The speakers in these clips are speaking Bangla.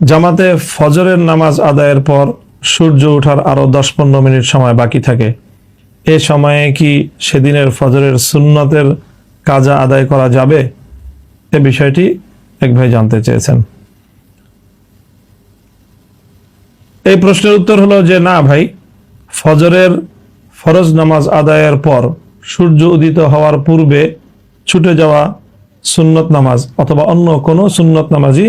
জামাতে ফজরের নামাজ আদায়ের পর সূর্য ওঠার আরও দশ পনেরো মিনিট সময় বাকি থাকে। এ সময়ে কি সেদিনের ফজরের সুন্নতের কাজা আদায় করা যাবে? এ বিষয়টি এক ভাই জানতে চেয়েছেন। এই প্রশ্নের উত্তর হলো যে, না ভাই, ফজরের ফরজ নামাজ আদায়ের পর সূর্য উদিত হওয়ার পূর্বে ছুটে যাওয়া সুন্নত নামাজ অথবা অন্য কোনো সুন্নত নামাজই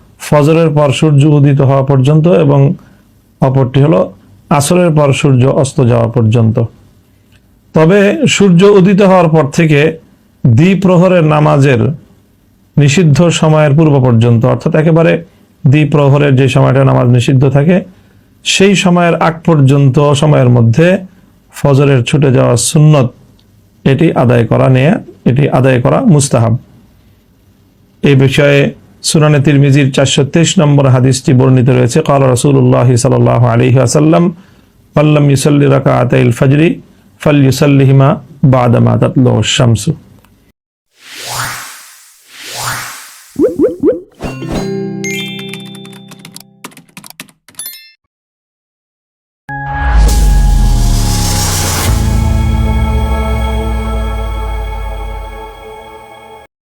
ফজরের পর সূর্য উদিত হওয়া পর্যন্ত এবং অপরটি হলো আসরের পর সূর্য অস্ত যাওয়া পর্যন্ত। তবে সূর্য উদিত হওয়ার পর থেকে দ্বিপ্রহরের নামাজের নিষিদ্ধ সময়ের পূর্ব পর্যন্ত, অর্থাৎ একেবারে দ্বিপ্রহরের যে সময়টা নামাজ নিষিদ্ধ থাকে, সেই সময়ের আগ পর্যন্ত সময়ের মধ্যে ফজরের ছুটে যাওয়া সুন্নত এটি আদায় করা নিয়ে, এটি আদায় করা মুস্তাহাব। এই বিষয়ে সুনানে তিরমিজির চারশো তেইশ নম্বর হাদিসটি বর্ণিত রয়েছে। কাল রসুল্লাহ সাল আলহি আসাল্লাম পাল্লাম ইউসল্লি রাকা আতাইল ফজরি ফাল ইউসল্লিহিমা বাদামা তাতলো শামসু।